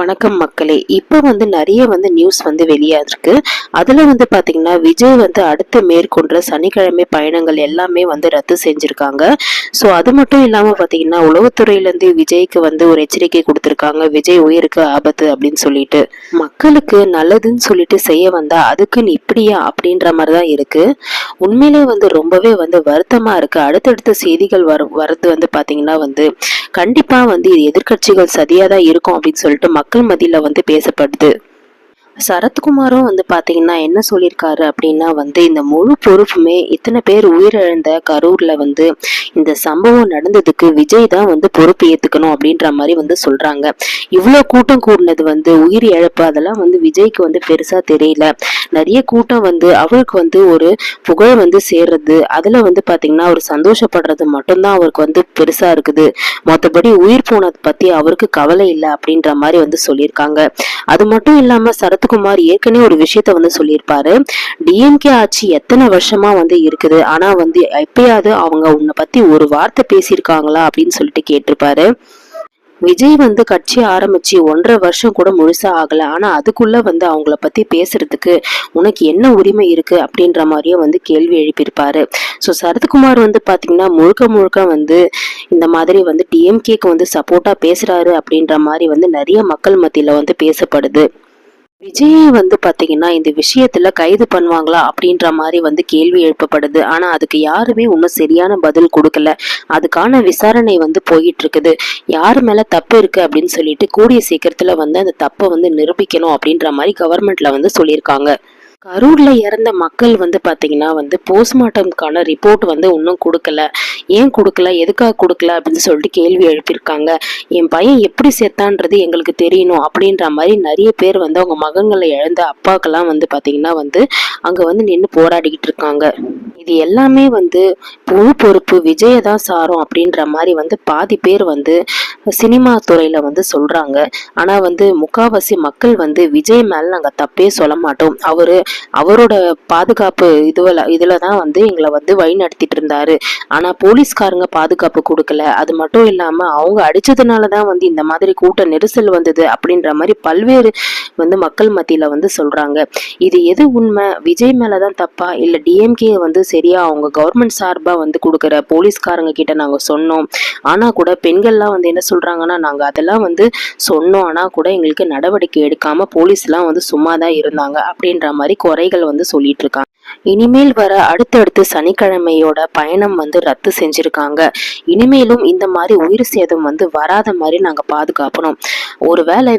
வணக்கம் மக்களே. இப்போ வந்து நிறைய வந்து நியூஸ் வந்து வெளியாகிருக்கு அதில் வந்து பார்த்தீங்கன்னா விஜய் வந்து அடுத்து மேற்கொண்ட சனிக்கிழமை பயணங்கள் எல்லாமே வந்து ரத்து செஞ்சுருக்காங்க. ஸோ அது மட்டும் இல்லாமல் பார்த்தீங்கன்னா உளவுத்துறையிலேருந்து விஜய்க்கு வந்து ஒரு எச்சரிக்கை கொடுத்துருக்காங்க. விஜய் உயிருக்கு ஆபத்து அப்படின்னு சொல்லிட்டு. மக்களுக்கு நல்லதுன்னு சொல்லிட்டு செய்ய வந்தால் அதுக்குன்னு இப்படியா அப்படின்ற மாதிரி தான் இருக்குது உண்மையிலே வந்து ரொம்பவே வந்து வருத்தமாக இருக்குது அடுத்தடுத்த செய்திகள் வர வரது வந்து பார்த்திங்கன்னா வந்து கண்டிப்பாக வந்து இது எதிர்க்கட்சிகள் சதியாக தான் இருக்கும் அப்படின்னு சொல்லிட்டு மக்கள் மத்தியில் வந்து பேசப்படுது. சரத்குமாரும் வந்து பார்த்தீங்கன்னா என்ன சொல்லியிருக்காரு அப்படின்னா வந்து இந்த முழு பொறுப்புமே இத்தனை பேர் உயிரிழந்த கரூரில் வந்து இந்த சம்பவம் நடந்ததுக்கு விஜய் தான் வந்து பொறுப்பு ஏற்றுக்கணும் அப்படின்ற மாதிரி வந்து சொல்கிறாங்க இவ்வளோ கூட்டம் கூடினது வந்து உயிர் இழப்பு அதெல்லாம் வந்து விஜய்க்கு வந்து பெருசாக தெரியல. நிறைய கூட்டம் வந்து அவருக்கு வந்து ஒரு புகழ் வந்து சேர்றது அதில் வந்து பார்த்தீங்கன்னா அவர் சந்தோஷப்படுறது மட்டும்தான் அவருக்கு வந்து பெருசாக இருக்குது. மற்றபடி உயிர் போனது பற்றி அவருக்கு கவலை இல்லை அப்படின்ற மாதிரி வந்து சொல்லியிருக்காங்க. அது மட்டும் இல்லாமல் சரத் சரத்குமார் ஏற்கனவே ஒரு விஷயத்த வந்து சொல்லியிருப்பாரு. டிஎம்கே ஆட்சி எத்தனை வருஷமா வந்து இருக்குது? ஆனா வந்து எப்பயாவது அவங்க உன்னை பத்தி ஒரு வார்த்தை பேசியிருக்காங்களா அப்படின்னு சொல்லிட்டு கேட்டிருப்பாரு. விஜய் வந்து கட்சி ஆரம்பிச்சு ஒன்றரை வருஷம் கூட முழுசா ஆகல. ஆனா அதுக்குள்ள வந்து அவங்கள பத்தி பேசுறதுக்கு உனக்கு என்ன உரிமை இருக்கு அப்படின்ற மாதிரியும் வந்து கேள்வி எழுப்பியிருப்பாரு. ஸோ சரத்குமார் வந்து பாத்தீங்கன்னா முழுக்க முழுக்க வந்து இந்த மாதிரி வந்து டிஎம்கேக்கு வந்து சப்போர்ட்டா பேசுறாரு அப்படின்ற மாதிரி வந்து நிறைய மக்கள் மத்தியில வந்து பேசப்படுது. விஜயை வந்து பார்த்தீங்கன்னா இந்த விஷயத்தில் கைது பண்ணுவாங்களா அப்படின்ற மாதிரி வந்து கேள்வி எழுப்பப்படுது. ஆனால் அதுக்கு யாருமே இன்னும் சரியான பதில் கொடுக்கல. அதுக்கான விசாரணை வந்து போயிட்டு இருக்குது யார் மேலே தப்பு இருக்குது அப்படின்னு சொல்லிட்டு கூடிய சீக்கிரத்தில் வந்து அந்த தப்பை வந்து நிரூபிக்கணும் அப்படின்ற மாதிரி கவர்மெண்ட்டில் வந்து சொல்லியிருக்காங்க. கரூரில் இறந்த மக்கள் வந்து பார்த்தீங்கன்னா வந்து போஸ்ட்மார்ட்டம்க்கான ரிப்போர்ட் வந்து இன்னும் கொடுக்கல. ஏன் கொடுக்கல? எதுக்காக கொடுக்கல? அப்படின்னு சொல்லிட்டு கேள்வி எழுப்பியிருக்காங்க. என் பையன் எப்படி செத்தான்றது எங்களுக்கு தெரியணும் அப்படின்ற மாதிரி நிறைய பேர் வந்து அவங்க மகன்களை இழந்த அப்பாக்கெல்லாம் வந்து பார்த்தீங்கன்னா வந்து அங்கே வந்து நின்று போராடிக்கிட்டு இருக்காங்க. இது எல்லாமே வந்து முழு பொறுப்பு விஜய தான் சாரும் அப்படின்ற மாதிரி வந்து பாதி பேர் வந்து சினிமா துறையில் வந்து சொல்கிறாங்க ஆனால் வந்து முக்காவாசி மக்கள் வந்து விஜய் மேலே நாங்கள் தப்பே சொல்ல மாட்டோம். அவர் அவரோட பாதுகாப்பு இதுவில் இதில் தான் வந்து எங்களை வந்து வழி நடத்திட்டு இருந்தாரு. போலீஸ்காரங்க பாதுகாப்பு கொடுக்கல. அது மட்டும் இல்லாமல் அவங்க அடித்ததுனால தான் வந்து இந்த மாதிரி கூட்ட நெரிசல் வந்தது அப்படின்ற மாதிரி பல்வேறு வந்து மக்கள் மத்தியில் வந்து சொல்கிறாங்க இது எது உண்மை? விஜய் மேலே தான் தப்பா? இல்லை டிஎம்கே வந்து சரியா அவங்க கவர்மெண்ட் சார்பா வந்து கொடுக்குற போலீஸ்காரங்க கிட்ட நாங்க சொன்னோம். ஆனா கூட பெண்கள்லாம் வந்து என்ன சொல்றாங்கன்னா நாங்க அதெல்லாம் வந்து சொன்னோம். ஆனா கூட எங்களுக்கு நடவடிக்கை எடுக்காம போலீஸ்லாம் வந்து சும்மா தான் இருந்தாங்க அப்படின்ற மாதிரி குறைகள் வந்து சொல்லிட்டு இருக்காங்க. இனிமேல் வர அடுத்தடுத்து சனிக்கிழமையோட பயணம் வந்து ரத்து செஞ்சிருக்காங்க. இனிமேலும் இந்த மாதிரி உயிர் சேதம் வந்து வராத மாதிரி நாங்க பாதுகாக்கணும். ஒருவேளை